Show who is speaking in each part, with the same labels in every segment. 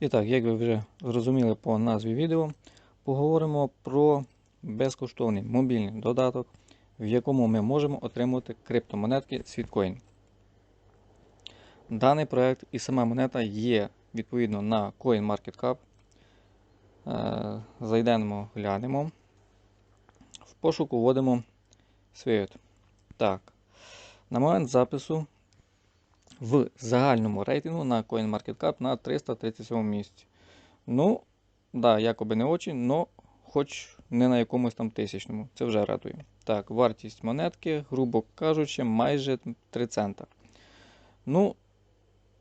Speaker 1: І так, як ви вже зрозуміли по назві відео, поговоримо про безкоштовний мобільний додаток, в якому ми можемо отримувати криптомонетки Sweetcoin. Даний проект і сама монета є відповідно на CoinMarketCap. Е, Зайдемо, глянемо. В пошуку вводимо Swift. Так. На момент запису в загальному рейтингу на CoinMarketCap на 337 місці. Ну, да, якоби не очень, але хоч не на якомусь там тисячному. Це вже радує. Так, вартість монетки, грубо кажучи, майже 3 цента. Ну,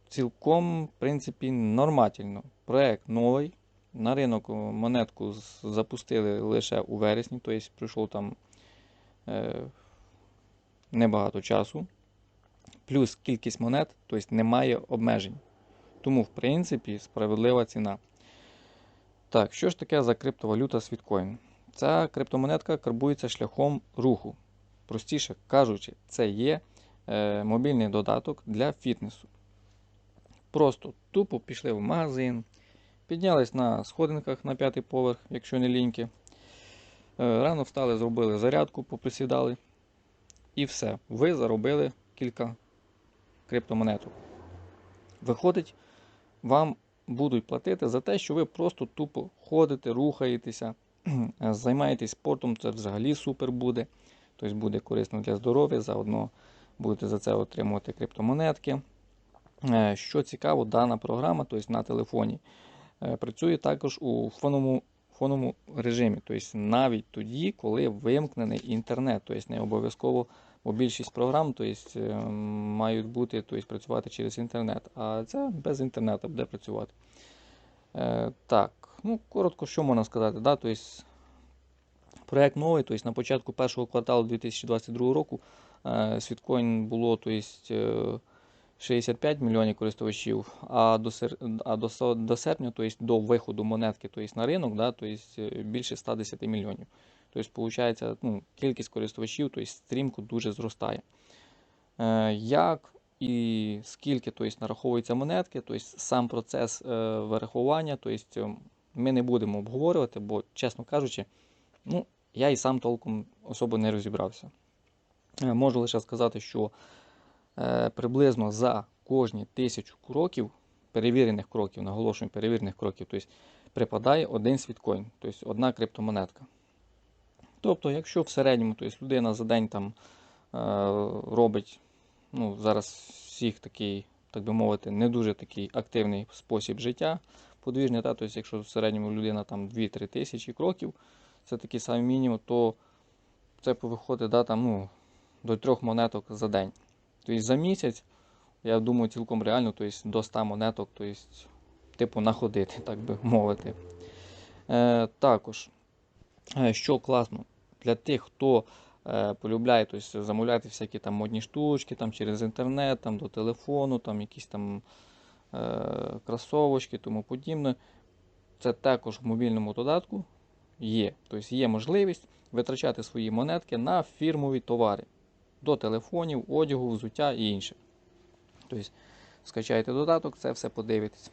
Speaker 1: цілком, в принципі, нормально. Проект новий. На ринок монетку запустили лише у вересні, тобто пройшло там е, небагато часу. Плюс кількість монет, тобто немає обмежень. Тому, в принципі, справедлива ціна. Так, що ж таке за криптовалюта Sweetcoin? Ця криптомонетка карбується шляхом руху. Простіше кажучи, це є е, мобільний додаток для фітнесу. Просто тупо пішли в магазин, піднялись на сходинках на п'ятий поверх, якщо не ліньки. Е, рано встали, зробили зарядку, поприсідали. І все. Ви заробили кілька криптомонеток. Виходить, вам будуть платити за те, що ви просто тупо ходите, рухаєтеся, займаєтесь спортом, це взагалі супер буде. Тобто буде корисно для здоров'я, заодно будете за це отримувати криптомонетки. Е, Що цікаво, дана програма, тобто на телефоні, е, працює також у фоновому, фоновому режимі, тобто навіть тоді, коли вимкнений інтернет, тобто не обов'язково бо більшість програм тобто, е, мають бути, тобто, працювати через інтернет, а це без інтернету буде працювати. Е, так, ну коротко, що можна сказати. Да? Тобто, проект новий, тобто, на початку першого кварталу 2022 року е, Sweetcoin було тобто, 65 мільйонів користувачів, а до, сер... а до, до серпня, тобто, до виходу монетки тобто, на ринок, да, тобто, більше 110 мільйонів. Тобто, виходить, ну, кількість користувачів тобто, стрімко дуже зростає. Е, як і скільки тобто, нараховуються монетки, тобто, сам процес е, вирахування, тобто, ми не будемо обговорювати, бо, чесно кажучи, ну, я і сам толком особо не розібрався. Е, можу лише сказати, що приблизно за кожні тисячу кроків, перевірених кроків, наголошую, перевірених кроків, тобто, припадає один світкоін, тобто одна криптомонетка. Тобто, якщо в середньому тобто, людина за день там, е, робить, ну, зараз всіх такий, так би мовити, не дуже такий активний спосіб життя подвижний, та, тобто, якщо в середньому людина там 2-3 тисячі кроків, це такий самий мінімум, то це виходить да, там, ну, до трьох монеток за день. Тобто за місяць, я думаю, цілком реально, тобто до 100 монеток, тобто, типу, находити, так би мовити. Е, також, е, що класно, для тих, хто е, полюбляє тобто, замовляти всякі там модні штучки там, через інтернет, там, до телефону, там, якісь там е, кросовочки тому подібне. Це також в мобільному додатку є. Тобто є можливість витрачати свої монетки на фірмові товари до телефонів, одягу, взуття і інше. Тобто скачайте додаток, це все подивитесь.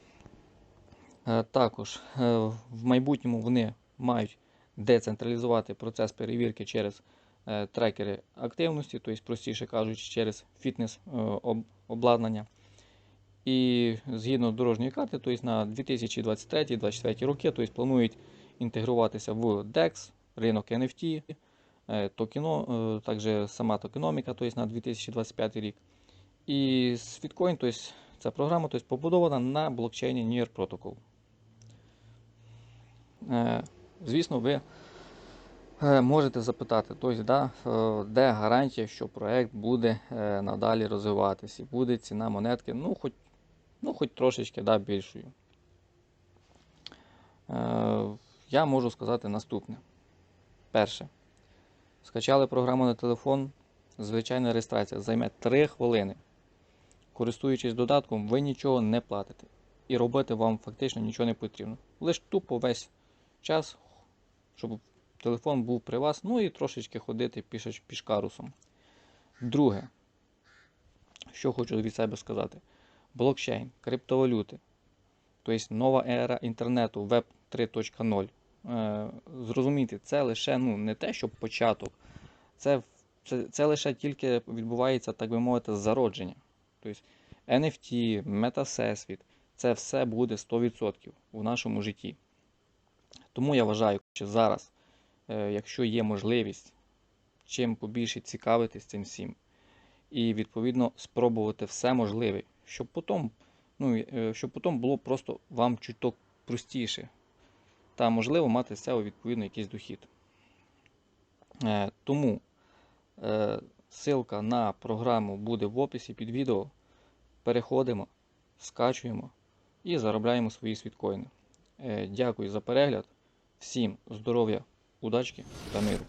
Speaker 1: Е, Також е, в майбутньому вони мають децентралізувати процес перевірки через е, трекери активності, тобто, простіше кажучи, через фітнес е, об- обладнання. І згідно дорожньої карти, тобто на 2023-2024 роки тобто, планують інтегруватися в DEX, ринок NFT, е, токено, е, також сама токеноміка тобто, на 2025 рік. І Sweetcoin, тобто, ця програма тобто, побудована на блокчейні Near Protocol. Е, Звісно, ви можете запитати, тобто, да, де гарантія, що проект буде надалі розвиватися і буде ціна монетки, ну, хоч, ну, хоч трошечки да, більшою. Я можу сказати наступне. Перше. Скачали програму на телефон, звичайна реєстрація займе 3 хвилини. Користуючись додатком, ви нічого не платите. І робити вам фактично нічого не потрібно. Лише тупо весь час, щоб телефон був при вас, ну і трошечки ходити пішач- пішкарусом. Друге, що хочу від себе сказати: блокчейн, криптовалюти. тобто нова ера інтернету, веб 3.0. Е, Зрозумійте, це лише ну, не те, що початок, це, це, це лише тільки відбувається, так би мовити, зародження. Тобто NFT, метасесвіт, це все буде 100% у нашому житті. Тому я вважаю, що зараз, е, якщо є можливість, чим побільше цікавитись цим всім, і відповідно спробувати все можливе, щоб потім, ну, е, щоб потім було просто вам чуток простіше. Та можливо мати з цього відповідно якийсь дохід. Е, Тому е, ссылка на програму буде в описі під відео. Переходимо, скачуємо і заробляємо свої світкоїни. Е, Дякую за перегляд. Всім здоров'я, удачки та миру.